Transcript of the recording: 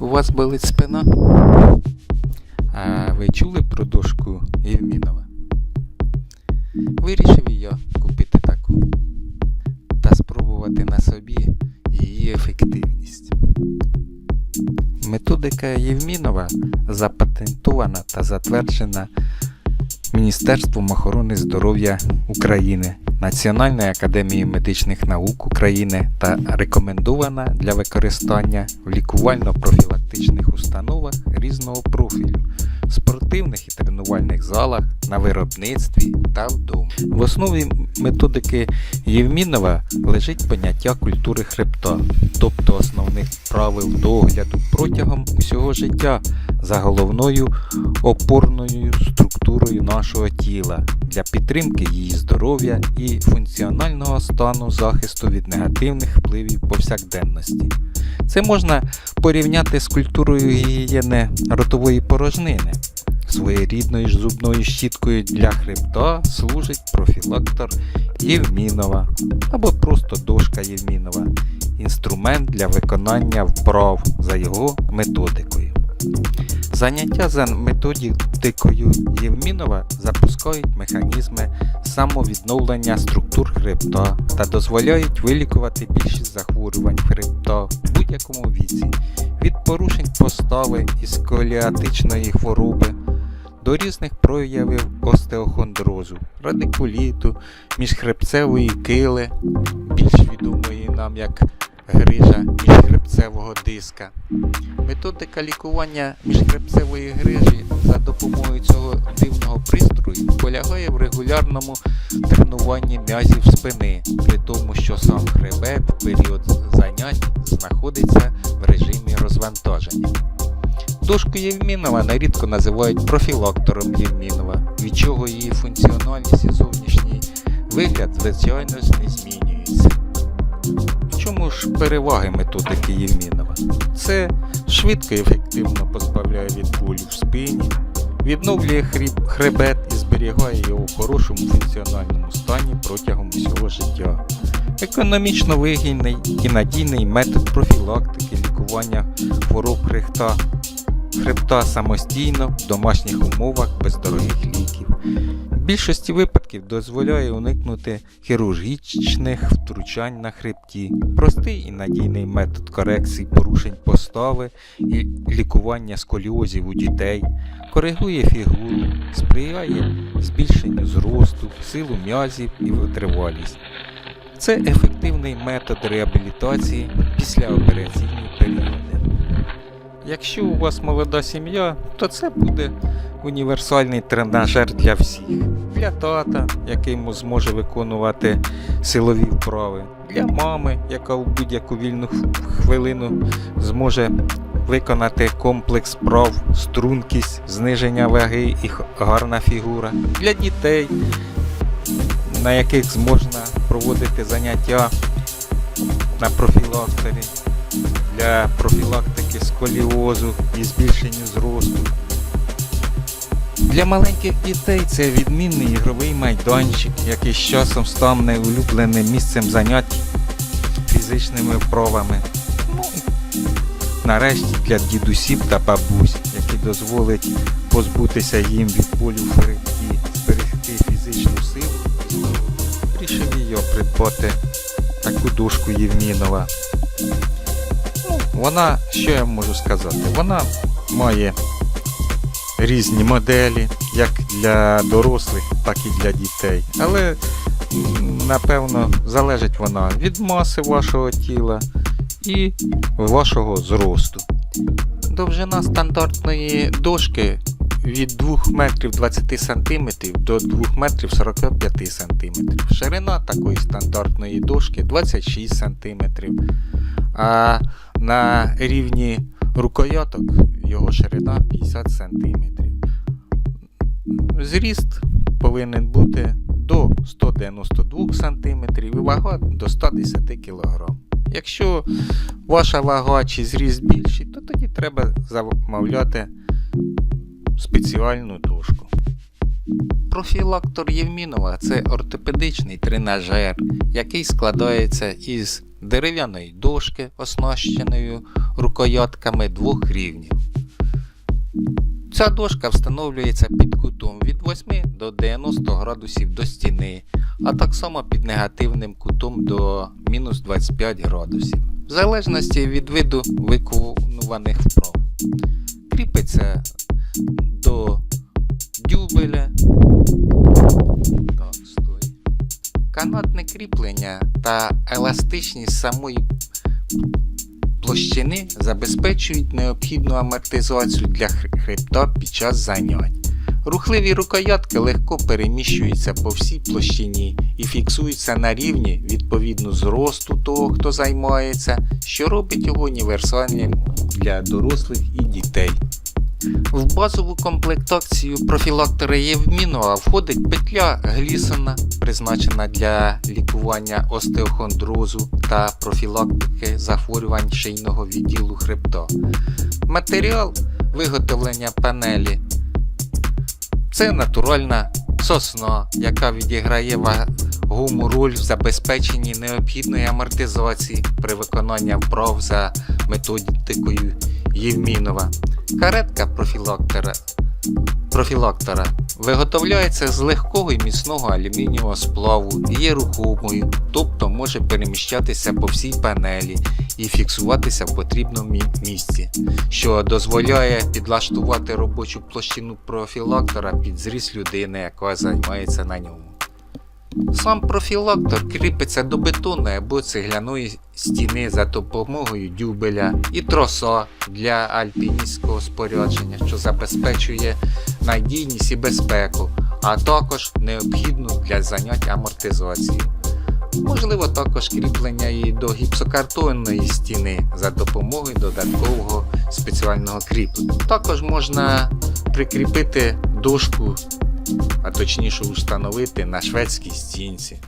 У вас болить спина? А ви чули про дошку Євмінова? Вирішив я купити таку та спробувати на собі її ефективність. Методика Євмінова запатентована та затверджена Міністерством охорони здоров'я України, Національної академії медичних наук України та рекомендована для використання в лікувально-профілактичних установах різного профілю, спортивних і тренувальних залах, на виробництві та вдома. В основі методики Євмінова лежить поняття культури хребта, тобто основних правил догляду протягом усього життя за головною опорною структурою нашого тіла для підтримки її здоров'я і функціонального стану захисту від негативних впливів повсякденності. Це можна порівняти з культурою гігієни ротової порожнини. Своєрідною ж зубною щіткою для хребта служить профілактор Євмінова або просто дошка Євмінова, інструмент для виконання вправ за його методикою. Заняття за методикою Євмінова запускають механізми самовідновлення структур хребта та дозволяють вилікувати більшість захворювань хребта в будь-якому віці, від порушень постави і сколіатичної хвороби до різних проявів остеохондрозу, радикуліту, міжхребцевої кили, більш відомої нам як грижа міжхребцевого диска. Методика лікування міжхребцевої грижі за допомогою цього дивного пристрою полягає в регулярному тренуванні м'язів спини, при тому, що сам хребет в період занять знаходиться в режимі розвантаження. Дошку Євмінова нерідко називають профілактором Євмінова, від чого її функціональність і зовнішній вигляд, звичайно не змінюється. Чому ж переваги методики Євмінова? Це швидко і ефективно позбавляє від болю в спині, відновлює хріб, хребет і зберігає його в хорошому функціональному стані протягом усього життя. Економічно вигідний і надійний метод профілактики лікування хвороб хребта, хребта самостійно в домашніх умовах без дорогих ліків. Більшості випадків дозволяє уникнути хірургічних втручань на хребті, простий і надійний метод корекції порушень постави і лікування сколіозів у дітей, коригує фігуру, сприяє збільшенню зросту, силу м'язів і витривалість. Це ефективний метод реабілітації після операційні періоди. Якщо у вас молода сім'я, то це буде універсальний тренажер для всіх. Для тата, який зможе виконувати силові вправи, для мами, яка у будь-яку вільну хвилину зможе виконати комплекс вправ, стрункість, зниження ваги і гарна фігура, для дітей, на яких зможна проводити заняття на профілакторі для профілактики сколіозу і збільшенню зросту. Для маленьких дітей це відмінний ігровий майданчик, який з часом стане улюбленим місцем занять фізичними вправами. Ну, нарешті для дідусів та бабусь, які дозволить позбутися їм від болю в хребті, зберегти фізичну силу. Рішив я придбати таку дошку Євмінова. Вона, що я можу сказати, вона має різні моделі, як для дорослих, так і для дітей. Але напевно залежить вона від маси вашого тіла і вашого зросту. Довжина стандартної дошки від 2 метрів 20 см до 2 метрів 45 см. Ширина такої стандартної дошки 26 см. А на рівні рукояток його ширина 50 см. Зріст повинен бути до 192 см і вага до 110 кг. Якщо ваша вага чи зріст більший, то тоді треба замовляти спеціальну дошку. Профілактор Євмінова це ортопедичний тренажер, який складається із дерев'яної дошки, оснащеною рукоятками двох рівнів. Ця дошка встановлюється під кутом від 8 до 90 градусів до стіни, а так само під негативним кутом до мінус 25 градусів, в залежності від виду виконуваних вправ. Кріпиться до дюбеля. Канатне кріплення та еластичність самої площини забезпечують необхідну амортизацію для хребта під час занять. Рухливі рукоятки легко переміщуються по всій площині і фіксуються на рівні відповідно зросту того, хто займається, що робить його універсальним для дорослих і дітей. В базову комплектацію профілактора Євмінова входить петля Глісона, призначена для лікування остеохондрозу та профілактики захворювань шийного відділу хребта. Матеріал виготовлення панелі це натуральна сосна, яка відіграє вагому роль в забезпеченні необхідної амортизації при виконанні вправ за методикою Євмінова. Каретка профілактора, профілактора. Виготовляється з легкого і міцного алюмінієвого сплаву. І є рухомою, тобто може переміщатися по всій панелі і фіксуватися в потрібному місці, що дозволяє підлаштувати робочу площину профілактора під зріст людини, яка займається на ньому. Сам профілактор кріпиться до бетонної або цегляної стіни за допомогою дюбеля і троса для альпіністського спорядження, що забезпечує надійність і безпеку, а також необхідну для занять амортизацію. Можливо також кріплення і до гіпсокартонної стіни за допомогою додаткового спеціального кріплення. Також можна прикріпити дошку, а точніше установити на шведській стінці.